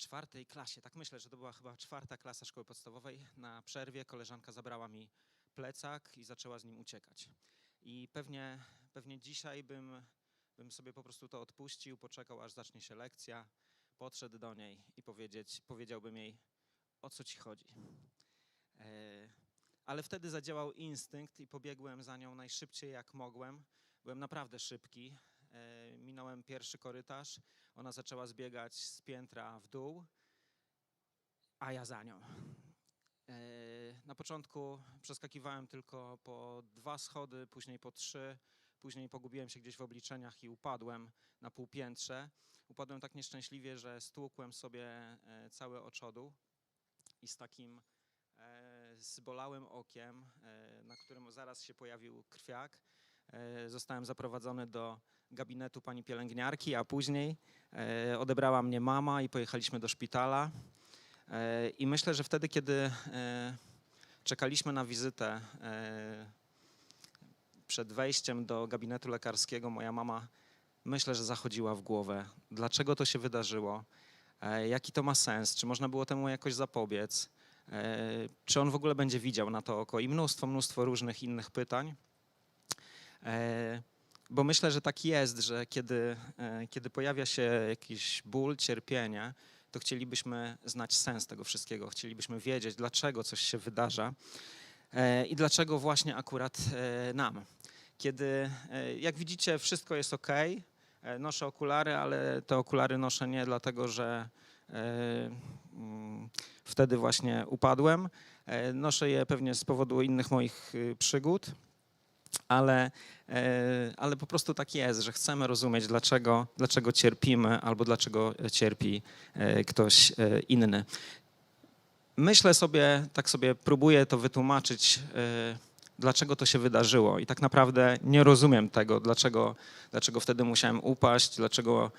czwartej klasie, tak myślę, że to była chyba czwarta klasa szkoły podstawowej, na przerwie koleżanka zabrała mi plecak i zaczęła z nim uciekać. I pewnie, pewnie dzisiaj bym, bym sobie po prostu to odpuścił, poczekał aż zacznie się lekcja, podszedł do niej i powiedzieć, powiedziałbym jej, o co ci chodzi. E, ale wtedy zadziałał instynkt i pobiegłem za nią najszybciej jak mogłem. Byłem naprawdę szybki. E, minąłem pierwszy korytarz, ona zaczęła zbiegać z piętra w dół, a ja za nią. E, Na początku przeskakiwałem tylko po dwa schody, później po trzy, później pogubiłem się gdzieś w obliczeniach i upadłem na półpiętrze. Upadłem tak nieszczęśliwie, że stłukłem sobie e, cały oczodół i z takim zbolałym okiem, na którym zaraz się pojawił krwiak, zostałem zaprowadzony do gabinetu pani pielęgniarki, a później e, odebrała mnie mama i pojechaliśmy do szpitala. E, I myślę, że wtedy, kiedy e, czekaliśmy na wizytę e, przed wejściem do gabinetu lekarskiego, moja mama myślę, że zachodziła w głowę. Dlaczego to się wydarzyło? E, Jaki to ma sens? Czy można było temu jakoś zapobiec? E, Czy on w ogóle będzie widział na to oko? I mnóstwo, mnóstwo różnych innych pytań. E, Bo myślę, że tak jest, że kiedy, e, kiedy pojawia się jakiś ból, cierpienie, to chcielibyśmy znać sens tego wszystkiego. Chcielibyśmy wiedzieć, dlaczego coś się wydarza e, i dlaczego właśnie akurat nam. Kiedy, jak widzicie, wszystko jest ok, noszę okulary, ale te okulary noszę nie dlatego, że mm, wtedy właśnie upadłem. Noszę je pewnie z powodu innych moich y, przygód, ale, e, ale po prostu tak jest, że chcemy rozumieć, dlaczego, dlaczego cierpimy albo dlaczego cierpi e, ktoś e, inny. Myślę sobie, tak sobie próbuję to wytłumaczyć, dlaczego to się wydarzyło. I tak naprawdę nie rozumiem tego, dlaczego, dlaczego wtedy musiałem upaść, dlaczego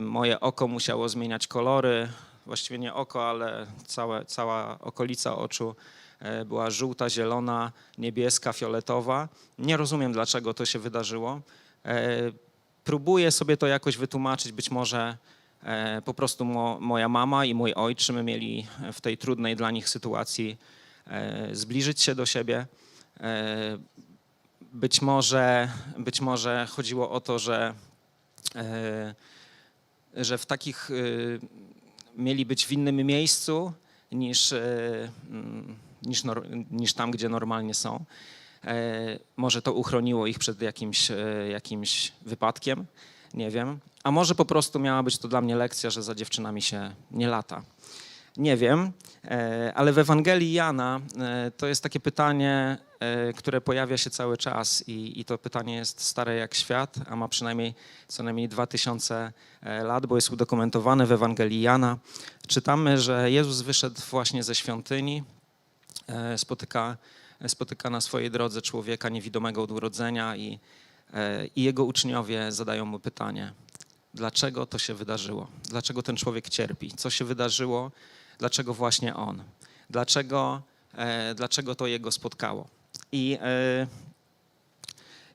moje oko musiało zmieniać kolory. Właściwie nie oko, ale całe, cała okolica oczu e, była żółta, zielona, niebieska, fioletowa. Nie rozumiem, dlaczego to się wydarzyło. E, Próbuję sobie to jakoś wytłumaczyć. Być może e, po prostu mo, moja mama i mój ojczym mieli w tej trudnej dla nich sytuacji zbliżyć się do siebie. Być może, być może chodziło o to, że, że w takich e, mieli być w innym miejscu niż, e, mm, niż, niż tam, gdzie normalnie są. E, Może to uchroniło ich przed jakimś, e, jakimś wypadkiem, nie wiem. A może po prostu miała być to dla mnie lekcja, że za dziewczynami się nie lata. Nie wiem, e, ale w Ewangelii Jana e, to jest takie pytanie, e, które pojawia się cały czas i, i to pytanie jest stare jak świat, a ma przynajmniej co najmniej 2000 e, lat, bo jest udokumentowane w Ewangelii Jana. Czytamy, że Jezus wyszedł właśnie ze świątyni, spotyka, spotyka na swojej drodze człowieka niewidomego od urodzenia i, i jego uczniowie zadają mu pytanie, dlaczego to się wydarzyło? Dlaczego ten człowiek cierpi? Co się wydarzyło? Dlaczego właśnie on? Dlaczego, e, dlaczego to jego spotkało? I e,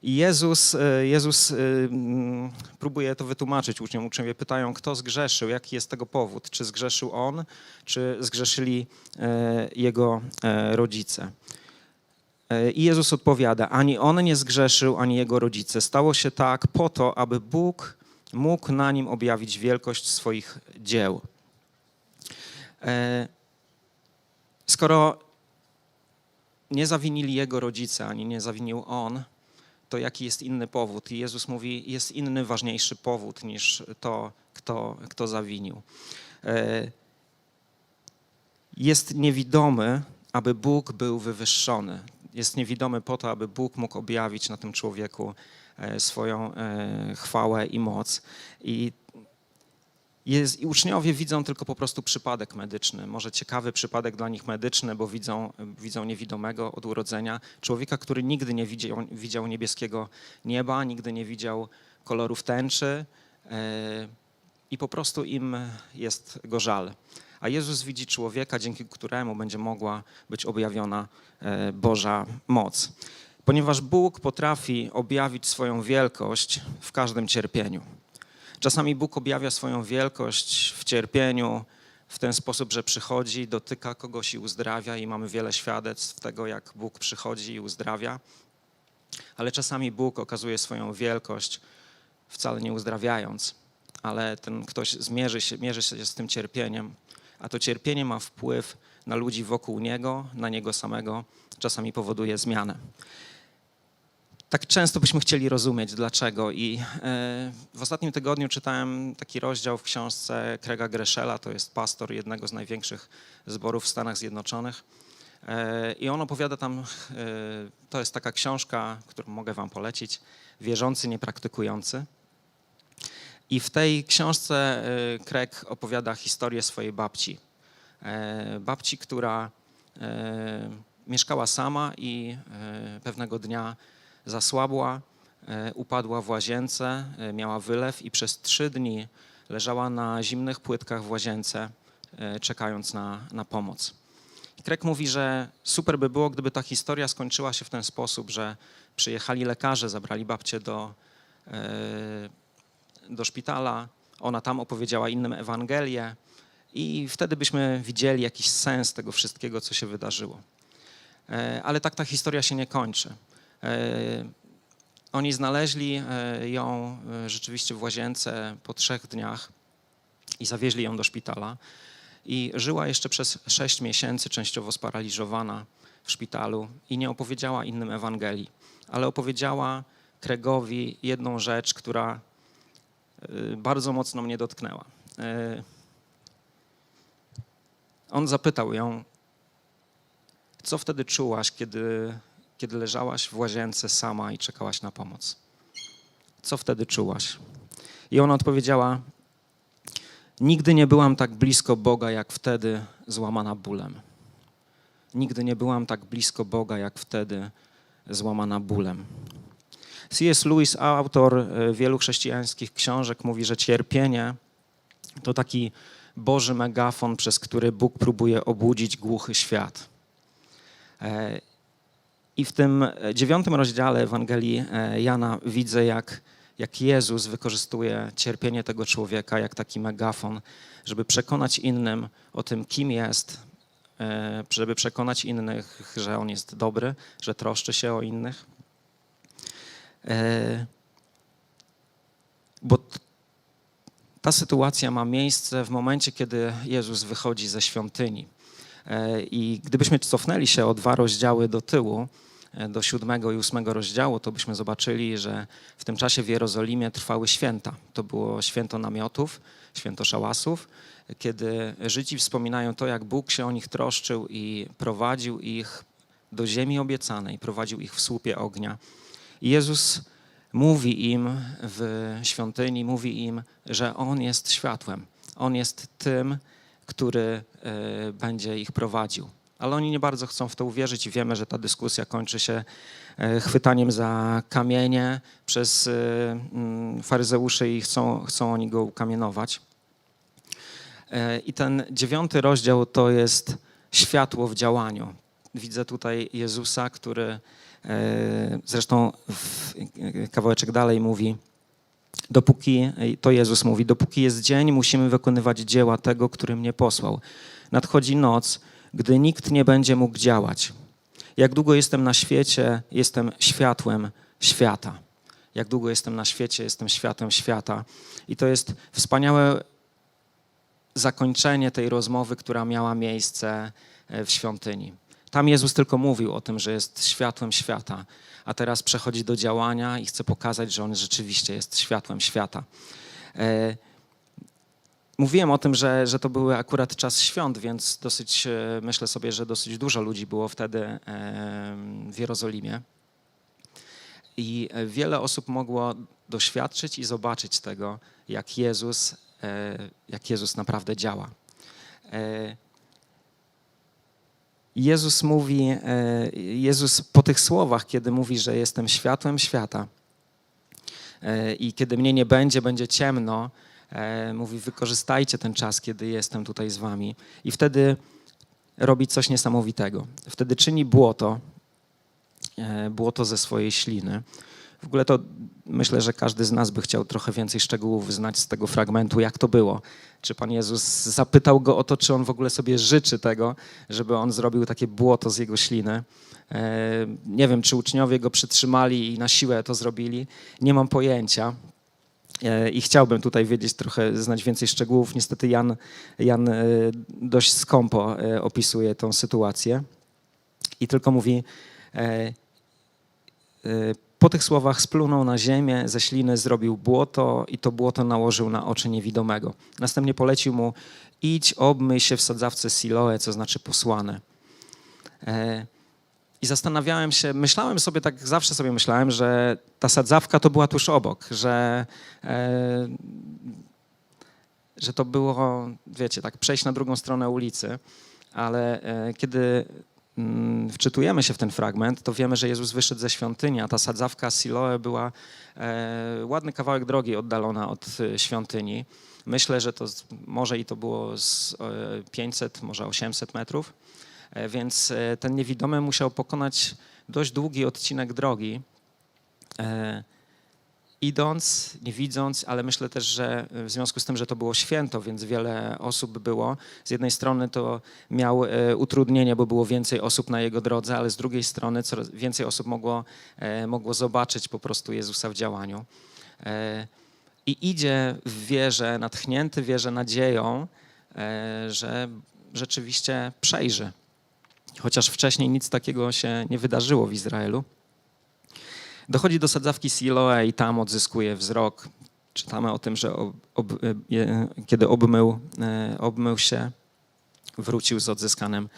Jezus, e, Jezus mm, próbuje to wytłumaczyć uczniom. Uczniowie pytają, kto zgrzeszył, jaki jest tego powód. Czy zgrzeszył on, czy zgrzeszyli jego rodzice. I Jezus odpowiada, ani on nie zgrzeszył, ani jego rodzice. Stało się tak po to, aby Bóg mógł na nim objawić wielkość swoich dzieł. E, Skoro nie zawinili jego rodzice, ani nie zawinił on, to jaki jest inny powód? I Jezus mówi, jest inny, ważniejszy powód niż to, kto, kto zawinił. E, Jest niewidomy, aby Bóg był wywyższony. Jest niewidomy po to, aby Bóg mógł objawić na tym człowieku e, swoją chwałę i moc. I jest, I uczniowie widzą tylko po prostu przypadek medyczny. Może ciekawy przypadek dla nich medyczny, bo widzą, widzą niewidomego od urodzenia. Człowieka, który nigdy nie widział, widział niebieskiego nieba, nigdy nie widział kolorów tęczy e, i po prostu im jest go żal. A Jezus widzi człowieka, dzięki któremu będzie mogła być objawiona e, Boża moc. Ponieważ Bóg potrafi objawić swoją wielkość w każdym cierpieniu. Czasami Bóg objawia swoją wielkość w cierpieniu, w ten sposób, że przychodzi, dotyka kogoś i uzdrawia, i mamy wiele świadectw tego, jak Bóg przychodzi i uzdrawia. Ale czasami Bóg okazuje swoją wielkość, wcale nie uzdrawiając, ale ten ktoś zmierzy się, mierzy się z tym cierpieniem, a to cierpienie ma wpływ na ludzi wokół niego, na niego samego, czasami powoduje zmianę. Tak często byśmy chcieli rozumieć dlaczego. I e, w ostatnim tygodniu czytałem taki rozdział w książce Krega Greszela, to jest pastor jednego z największych zborów w Stanach Zjednoczonych. E, I on opowiada tam, e, to jest taka książka, którą mogę Wam polecić, Wierzący, niepraktykujący. I w tej książce Craig opowiada historię swojej babci. Babci, która mieszkała sama i pewnego dnia zasłabła, e, upadła w łazience, e, miała wylew i przez trzy dni leżała na zimnych płytkach w łazience, e, czekając na, na pomoc. Krek mówi, że super by było, gdyby ta historia skończyła się w ten sposób, że przyjechali lekarze, zabrali babcię do, do szpitala, ona tam opowiedziała innym Ewangelię i wtedy byśmy widzieli jakiś sens tego wszystkiego, co się wydarzyło. Ale tak ta historia się nie kończy. E, oni znaleźli e, ją e, rzeczywiście w łazience po trzech dniach i zawieźli ją do szpitala. I żyła jeszcze przez sześć miesięcy, częściowo sparaliżowana w szpitalu i nie opowiedziała innym Ewangelii, ale opowiedziała Kregowi jedną rzecz, która bardzo mocno mnie dotknęła. On zapytał ją, co wtedy czułaś, kiedy kiedy leżałaś w łazience sama i czekałaś na pomoc? Co wtedy czułaś? I ona odpowiedziała: Nigdy nie byłam tak blisko Boga, jak wtedy, złamana bólem. Nigdy nie byłam tak blisko Boga, jak wtedy, złamana bólem. C.S. Lewis, autor e, wielu chrześcijańskich książek, mówi, że cierpienie to taki Boży megafon, przez który Bóg próbuje obudzić głuchy świat. I w tym e, dziewiątym rozdziale Ewangelii e, Jana widzę, jak, jak Jezus wykorzystuje cierpienie tego człowieka jak taki megafon, żeby przekonać innym o tym, kim jest, e, żeby przekonać innych, że on jest dobry, że troszczy się o innych. Bo ta sytuacja ma miejsce w momencie, kiedy Jezus wychodzi ze świątyni. I gdybyśmy cofnęli się o dwa rozdziały do tyłu, E, do siódmego i ósmego rozdziału, to byśmy zobaczyli, że w tym czasie w Jerozolimie trwały święta. To było święto namiotów, święto szałasów, kiedy Żydzi wspominają to, jak Bóg się o nich troszczył i prowadził ich do ziemi obiecanej, prowadził ich w słupie ognia. I Jezus mówi im w świątyni, mówi im, że On jest światłem. On jest tym, który e, będzie ich prowadził ale oni nie bardzo chcą w to uwierzyć i wiemy, że ta dyskusja kończy się e, chwytaniem za kamienie przez e, mm, faryzeuszy i chcą, chcą oni go ukamienować. I ten dziewiąty rozdział to jest światło w działaniu. Widzę tutaj Jezusa, który zresztą kawałeczek dalej mówi, dopóki, to Jezus mówi, dopóki jest dzień, musimy wykonywać dzieła tego, który mnie posłał. Nadchodzi noc, gdy nikt nie będzie mógł działać. Jak długo jestem na świecie, jestem światłem świata. Jak długo jestem na świecie, jestem światłem świata. I to jest wspaniałe zakończenie tej rozmowy, która miała miejsce e, w świątyni. Tam Jezus tylko mówił o tym, że jest światłem świata, a teraz przechodzi do działania i chce pokazać, że on rzeczywiście jest światłem świata. E, Mówiłem o tym, że, że to były akurat czas świąt, więc dosyć, e, myślę sobie, że dosyć dużo ludzi było wtedy w Jerozolimie. I e, wiele osób mogło doświadczyć i zobaczyć tego, jak Jezus, e, jak Jezus naprawdę działa. Jezus mówi, Jezus po tych słowach, kiedy mówi, że jestem światłem świata i kiedy mnie nie będzie, będzie ciemno, E, mówi: Wykorzystajcie ten czas, kiedy jestem tutaj z wami. I wtedy robi coś niesamowitego. Wtedy czyni błoto, e, błoto ze swojej śliny, w ogóle to myślę, że każdy z nas by chciał trochę więcej szczegółów znać z tego fragmentu, jak to było. Czy Pan Jezus zapytał go o to, czy on w ogóle sobie życzy tego, żeby on zrobił takie błoto z jego śliny. E, Nie wiem, czy uczniowie go przytrzymali i na siłę to zrobili. Nie mam pojęcia. E, I chciałbym tutaj wiedzieć trochę, znać więcej szczegółów. Niestety Jan, Jan e, dość skąpo opisuje tą sytuację i tylko mówi, po tych słowach splunął na ziemię, ze śliny zrobił błoto i to błoto nałożył na oczy niewidomego. Następnie polecił mu, idź, obmyj się w sadzawce Siloe, co znaczy posłane. I zastanawiałem się, myślałem sobie, tak zawsze sobie myślałem, że ta sadzawka to była tuż obok, że, e, że to było, wiecie, tak przejść na drugą stronę ulicy, ale e, kiedy wczytujemy się w ten fragment, to wiemy, że Jezus wyszedł ze świątyni, a ta sadzawka Siloe była e, ładny kawałek drogi oddalona od e, świątyni. Myślę, że to może i to było z e, 500, może 800 metrów, E, więc e, ten niewidomy musiał pokonać dość długi odcinek drogi, e, idąc, nie widząc, ale myślę też, że w związku z tym, że to było święto, więc wiele osób było. Z jednej strony to miał e, utrudnienie, bo było więcej osób na jego drodze, ale z drugiej strony coraz więcej osób mogło, e, mogło zobaczyć po prostu Jezusa w działaniu. E, I idzie w wierze, natchnięty wierze nadzieją, e, że rzeczywiście przejrzy. Chociaż wcześniej nic takiego się nie wydarzyło w Izraelu. Dochodzi do sadzawki Siloe i tam odzyskuje wzrok. Czytamy o tym, że ob, ob, e, kiedy obmył, e, obmył się, wrócił z odzyskanym,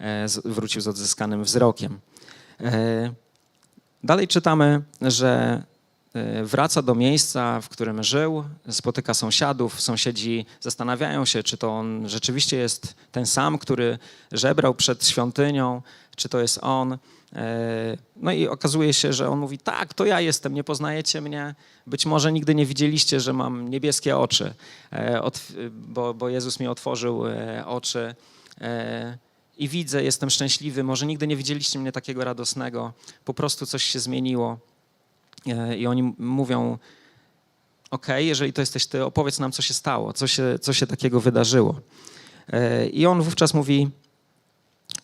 e, wrócił z odzyskanym wzrokiem. Dalej czytamy, że wraca do miejsca, w którym żył, spotyka sąsiadów. Sąsiedzi zastanawiają się, czy to on rzeczywiście jest ten sam, który żebrał przed świątynią, czy to jest on. E, No i okazuje się, że on mówi: Tak, to ja jestem, nie poznajecie mnie. Być może nigdy nie widzieliście, że mam niebieskie oczy, e, bo, Jezus mi otworzył e, oczy. I widzę, jestem szczęśliwy. Może nigdy nie widzieliście mnie takiego radosnego. Po prostu coś się zmieniło. I oni mówią: OK, jeżeli to jesteś ty, opowiedz nam, co się stało, co się, co się takiego wydarzyło. I on wówczas mówi: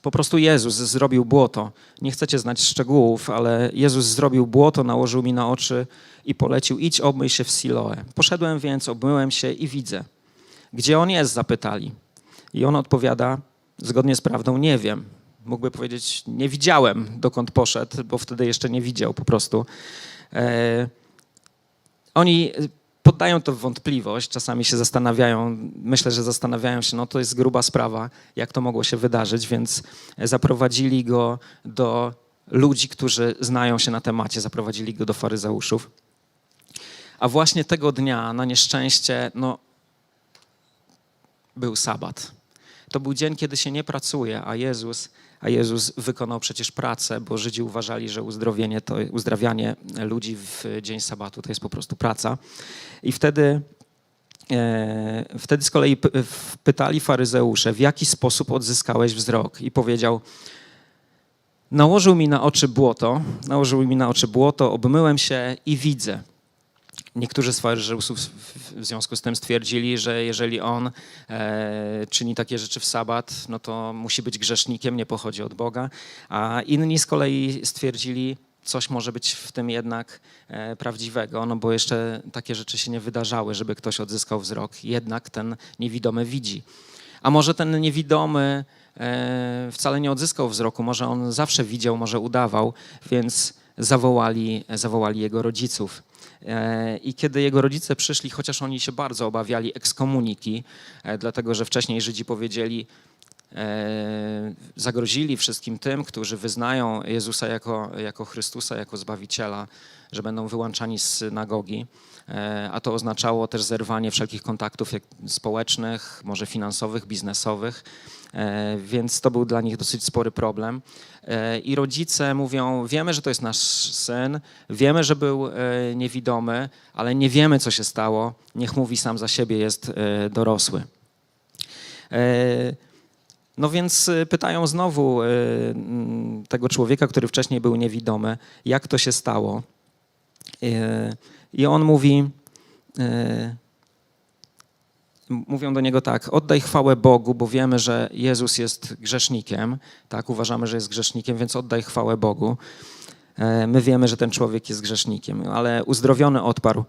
po prostu Jezus zrobił błoto. Nie chcecie znać szczegółów, ale Jezus zrobił błoto, nałożył mi na oczy i polecił: idź, obmyj się w Siloe. Poszedłem więc, obmyłem się i widzę. Gdzie on jest? zapytali. I on odpowiada: zgodnie z prawdą, nie wiem. Mógłby powiedzieć: Nie widziałem, dokąd poszedł, bo wtedy jeszcze nie widział po prostu. E, oni poddają to w wątpliwość, czasami się zastanawiają, myślę, że zastanawiają się, no to jest gruba sprawa, jak to mogło się wydarzyć, więc zaprowadzili go do ludzi, którzy znają się na temacie, zaprowadzili go do faryzeuszów. A właśnie tego dnia, na nieszczęście, no, był sabat. To był dzień, kiedy się nie pracuje, a Jezus, a Jezus wykonał przecież pracę, bo Żydzi uważali, że uzdrowienie to, uzdrawianie ludzi w dzień sabatu to jest po prostu praca. I wtedy, e, wtedy z kolei pytali faryzeusze, w jaki sposób odzyskałeś wzrok? I powiedział, nałożył mi na oczy błoto, nałożył mi na oczy błoto, obmyłem się i widzę. Niektórzy z faryzeusów w- związku z tym stwierdzili, że jeżeli on e, czyni takie rzeczy w sabat, no to musi być grzesznikiem, nie pochodzi od Boga. A inni z kolei stwierdzili, coś może być w tym jednak e, prawdziwego, no bo jeszcze takie rzeczy się nie wydarzały, żeby ktoś odzyskał wzrok. Jednak ten niewidomy widzi. A może ten niewidomy e, wcale nie odzyskał wzroku, może on zawsze widział, może udawał, więc zawołali, zawołali jego rodziców. E, I kiedy jego rodzice przyszli, chociaż oni się bardzo obawiali ekskomuniki, e, dlatego że wcześniej Żydzi powiedzieli, e, zagrozili wszystkim tym, którzy wyznają Jezusa jako, jako Chrystusa, jako Zbawiciela, że będą wyłączani z synagogi. A to oznaczało też zerwanie wszelkich kontaktów społecznych, może finansowych, biznesowych. E, Więc to był dla nich dosyć spory problem. E, I rodzice mówią: Wiemy, że to jest nasz syn, wiemy, że był e, niewidomy, ale nie wiemy, co się stało. Niech mówi sam za siebie, jest dorosły. No więc pytają znowu mm, tego człowieka, który wcześniej był niewidomy, jak to się stało. I on mówi, mówią do niego tak: Oddaj chwałę Bogu, bo wiemy, że Jezus jest grzesznikiem. Tak, uważamy, że jest grzesznikiem, więc oddaj chwałę Bogu. E, My wiemy, że ten człowiek jest grzesznikiem, ale uzdrowiony odparł: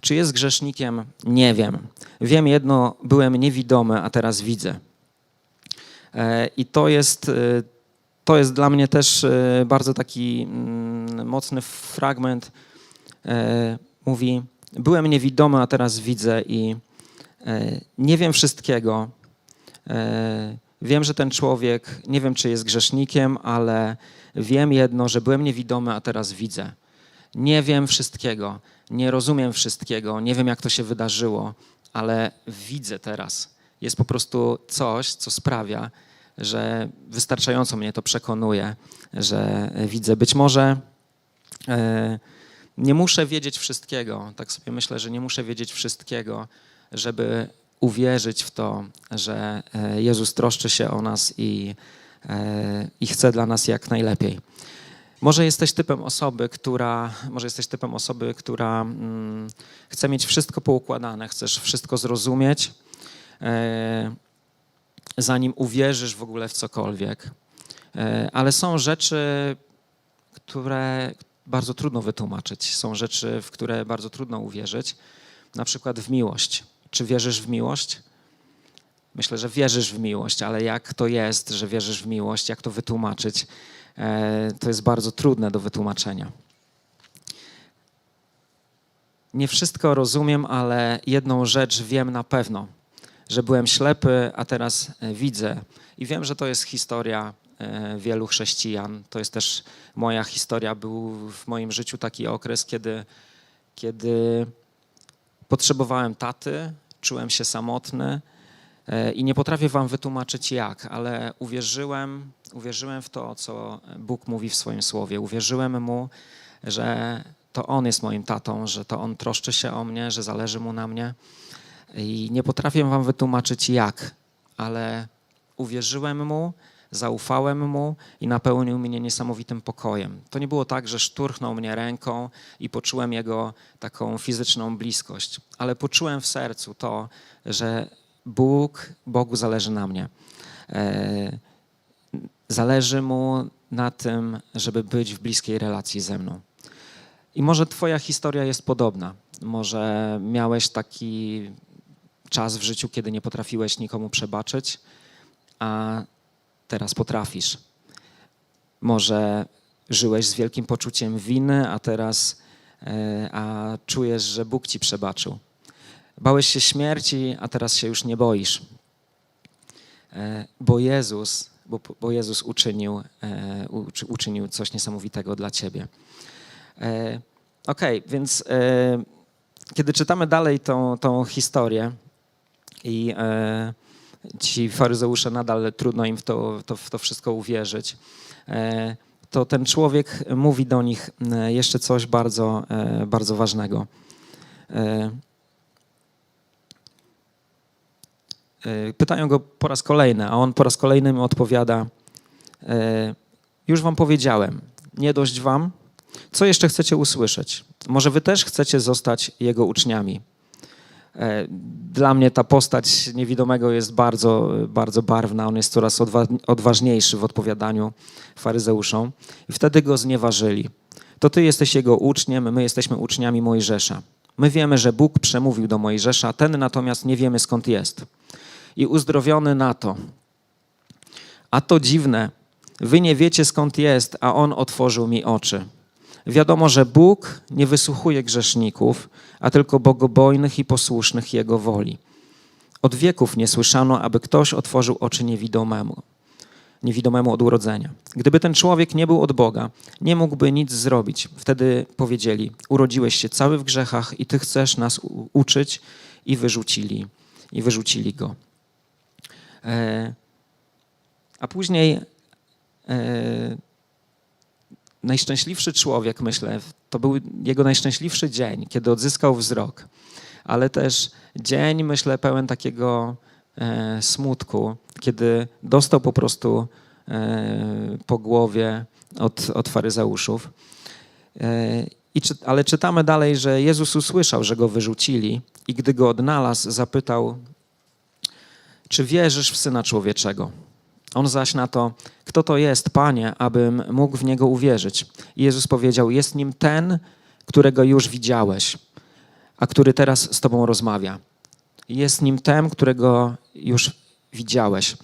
Czy jest grzesznikiem? Nie wiem. Wiem jedno, byłem niewidomy, a teraz widzę. E, I to jest, e, to jest dla mnie też bardzo taki mm, mocny fragment. Mówi: Byłem niewidomy, a teraz widzę i nie wiem wszystkiego. E, Wiem, że ten człowiek, nie wiem, czy jest grzesznikiem, ale wiem jedno, że byłem niewidomy, a teraz widzę. Nie wiem wszystkiego, nie rozumiem wszystkiego, nie wiem, jak to się wydarzyło, ale widzę teraz. Jest po prostu coś, co sprawia, że wystarczająco mnie to przekonuje, że widzę. Być może e, nie muszę wiedzieć wszystkiego. Tak sobie myślę, że nie muszę wiedzieć wszystkiego, żeby uwierzyć w to, że e, Jezus troszczy się o nas i, e, i chce dla nas jak najlepiej. Może jesteś typem osoby, która, może jesteś typem osoby, która mm, chce mieć wszystko poukładane, chcesz wszystko zrozumieć, e, zanim uwierzysz w ogóle w cokolwiek. E, ale są rzeczy, które bardzo trudno wytłumaczyć. Są rzeczy, w które bardzo trudno uwierzyć, na przykład w miłość. Czy wierzysz w miłość? Myślę, że wierzysz w miłość, ale jak to jest, że wierzysz w miłość, jak to wytłumaczyć, e, to jest bardzo trudne do wytłumaczenia. Nie wszystko rozumiem, ale jedną rzecz wiem na pewno, że byłem ślepy, a teraz e, widzę. I wiem, że to jest historia e, wielu chrześcijan. To jest też moja historia. Był w moim życiu taki okres, kiedy, kiedy potrzebowałem taty, czułem się samotny e, i nie potrafię wam wytłumaczyć jak, ale uwierzyłem, uwierzyłem w to, co Bóg mówi w swoim słowie. Uwierzyłem mu, że to on jest moim tatą, że to on troszczy się o mnie, że zależy mu na mnie. I nie potrafię wam wytłumaczyć jak, ale uwierzyłem mu, zaufałem mu i napełnił mnie niesamowitym pokojem. To nie było tak, że szturchnął mnie ręką i poczułem jego taką fizyczną bliskość, ale poczułem w sercu to, że Bóg, Bogu zależy na mnie. E, Zależy mu na tym, żeby być w bliskiej relacji ze mną. I może Twoja historia jest podobna. Może miałeś taki czas w życiu, kiedy nie potrafiłeś nikomu przebaczyć, a teraz potrafisz. Może żyłeś z wielkim poczuciem winy, a teraz e, a czujesz, że Bóg ci przebaczył. Bałeś się śmierci, a teraz się już nie boisz. E, Bo Jezus, bo, bo Jezus uczynił, e, uczy- uczynił coś niesamowitego dla ciebie. Okej, więc kiedy czytamy dalej tą, tą historię i ci faryzeusze nadal trudno im w to, to, w to wszystko uwierzyć, e, to ten człowiek mówi do nich e, jeszcze coś bardzo, e, bardzo ważnego. Pytają go po raz kolejny, a on po raz kolejny odpowiada: Już wam powiedziałem, nie dość wam, co jeszcze chcecie usłyszeć? Może wy też chcecie zostać jego uczniami? E, Dla mnie ta postać niewidomego jest bardzo, bardzo barwna. On jest coraz odwa- odważniejszy w odpowiadaniu faryzeuszom. I wtedy go znieważyli. To ty jesteś jego uczniem, my jesteśmy uczniami Mojżesza. My wiemy, że Bóg przemówił do Mojżesza, ten natomiast nie wiemy skąd jest. I uzdrowiony na to. A to dziwne, wy nie wiecie skąd jest, a on otworzył mi oczy. Wiadomo, że Bóg nie wysłuchuje grzeszników, a tylko bogobojnych i posłusznych Jego woli. Od wieków nie słyszano, aby ktoś otworzył oczy niewidomemu, niewidomemu od urodzenia. Gdyby ten człowiek nie był od Boga, nie mógłby nic zrobić. Wtedy powiedzieli: Urodziłeś się cały w grzechach i ty chcesz nas uczyć, i wyrzucili, i wyrzucili go. E, a później e, najszczęśliwszy człowiek, myślę, to był jego najszczęśliwszy dzień, kiedy odzyskał wzrok, ale też dzień, myślę, pełen takiego e, smutku, kiedy dostał po prostu e, po głowie od, od faryzeuszów. E, I czy, ale czytamy dalej, że Jezus usłyszał, że go wyrzucili i gdy go odnalazł, zapytał, czy wierzysz w Syna Człowieczego? On zaś na to, kto to jest, Panie, abym mógł w Niego uwierzyć? I Jezus powiedział, jest nim ten, którego już widziałeś, a który teraz z Tobą rozmawia. Jest nim ten, którego już widziałeś.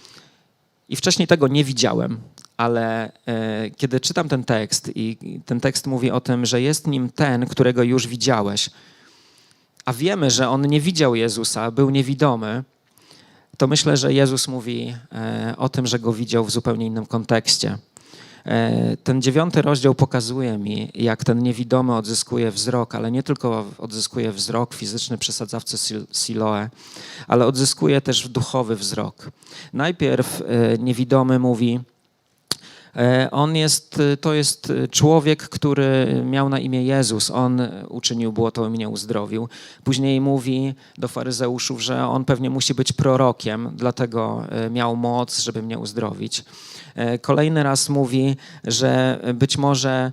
I wcześniej tego nie widziałem, ale e, kiedy czytam ten tekst i ten tekst mówi o tym, że jest nim ten, którego już widziałeś, a wiemy, że on nie widział Jezusa, był niewidomy, to myślę, że Jezus mówi e, o tym, że go widział w zupełnie innym kontekście. E, ten dziewiąty rozdział pokazuje mi, jak ten niewidomy odzyskuje wzrok, ale nie tylko odzyskuje wzrok fizyczny przy sadzawce Siloe, ale odzyskuje też duchowy wzrok. Najpierw e, niewidomy mówi, on jest, e, to jest e, człowiek, który miał na imię Jezus. On uczynił błoto i mnie uzdrowił. Później mówi do faryzeuszów, że on pewnie musi być prorokiem, dlatego miał moc, żeby mnie uzdrowić. Kolejny raz mówi, że być może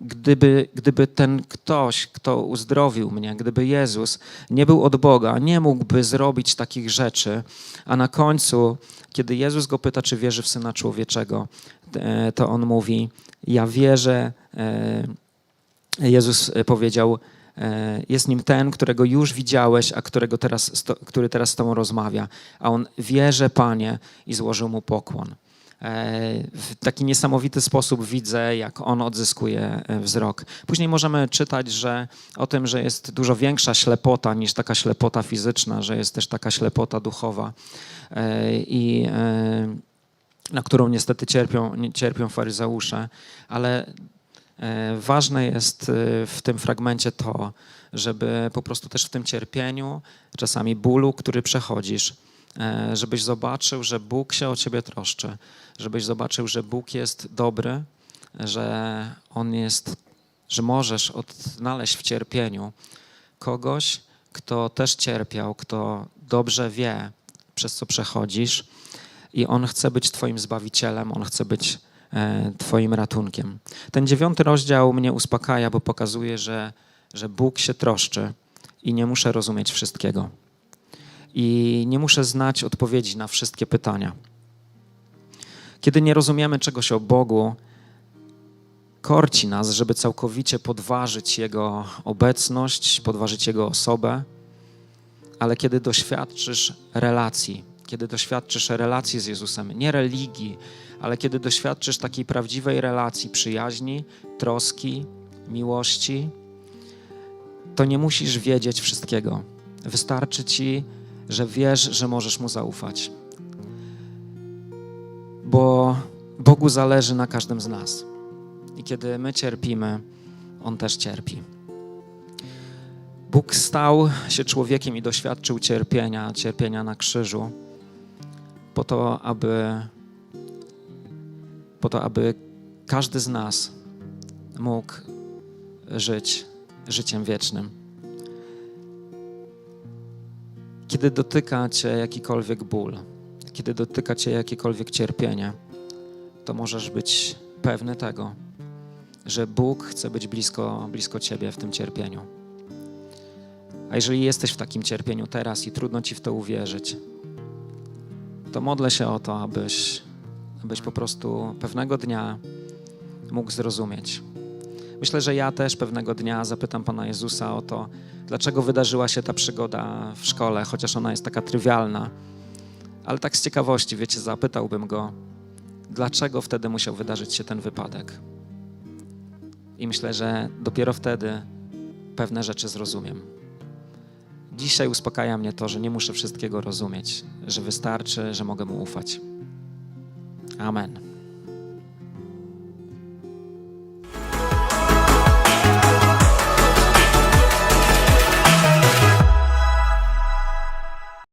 gdyby, gdyby ten ktoś, kto uzdrowił mnie, gdyby Jezus nie był od Boga, nie mógłby zrobić takich rzeczy, a na końcu kiedy Jezus go pyta, czy wierzy w Syna Człowieczego, e, to on mówi: Ja wierzę. E, Jezus powiedział: e, Jest nim ten, którego już widziałeś, a którego teraz, który teraz z Tobą rozmawia. A on wierzy, Panie, i złożył mu pokłon. W taki niesamowity sposób widzę, jak on odzyskuje wzrok. Później możemy czytać że, o tym, że jest dużo większa ślepota niż taka ślepota fizyczna, że jest też taka ślepota duchowa. E, i e, na którą niestety cierpią, cierpią faryzeusze, ale e, ważne jest w tym fragmencie to, żeby po prostu też w tym cierpieniu, czasami bólu, który przechodzisz, żebyś zobaczył, że Bóg się o ciebie troszczy, żebyś zobaczył, że Bóg jest dobry, że On jest, że możesz odnaleźć w cierpieniu kogoś, kto też cierpiał, kto dobrze wie, przez co przechodzisz, i On chce być Twoim zbawicielem, On chce być e, Twoim ratunkiem. Ten dziewiąty rozdział mnie uspokaja, bo pokazuje, że, że Bóg się troszczy i nie muszę rozumieć wszystkiego. I nie muszę znać odpowiedzi na wszystkie pytania. Kiedy nie rozumiemy czegoś o Bogu, korci nas, żeby całkowicie podważyć Jego obecność, podważyć Jego osobę ale kiedy doświadczysz relacji, kiedy doświadczysz relacji z Jezusem, nie religii, ale kiedy doświadczysz takiej prawdziwej relacji, przyjaźni, troski, miłości, to nie musisz wiedzieć wszystkiego. Wystarczy ci, że wiesz, że możesz mu zaufać. Bo Bogu zależy na każdym z nas. I kiedy my cierpimy, On też cierpi. Bóg stał się człowiekiem i doświadczył cierpienia, cierpienia na krzyżu, po to, aby, po to, aby każdy z nas mógł żyć życiem wiecznym. Kiedy dotyka Cię jakikolwiek ból, kiedy dotyka Cię jakiekolwiek cierpienie, to możesz być pewny tego, że Bóg chce być blisko, blisko Ciebie w tym cierpieniu. A jeżeli jesteś w takim cierpieniu teraz i trudno ci w to uwierzyć, to modlę się o to, abyś, abyś po prostu pewnego dnia mógł zrozumieć. Myślę, że ja też pewnego dnia zapytam Pana Jezusa o to, dlaczego wydarzyła się ta przygoda w szkole, chociaż ona jest taka trywialna. Ale tak z ciekawości, wiecie, zapytałbym go, dlaczego wtedy musiał wydarzyć się ten wypadek. I myślę, że dopiero wtedy pewne rzeczy zrozumiem. Dzisiaj uspokaja mnie to, że nie muszę wszystkiego rozumieć, że wystarczy, że mogę mu ufać. Amen.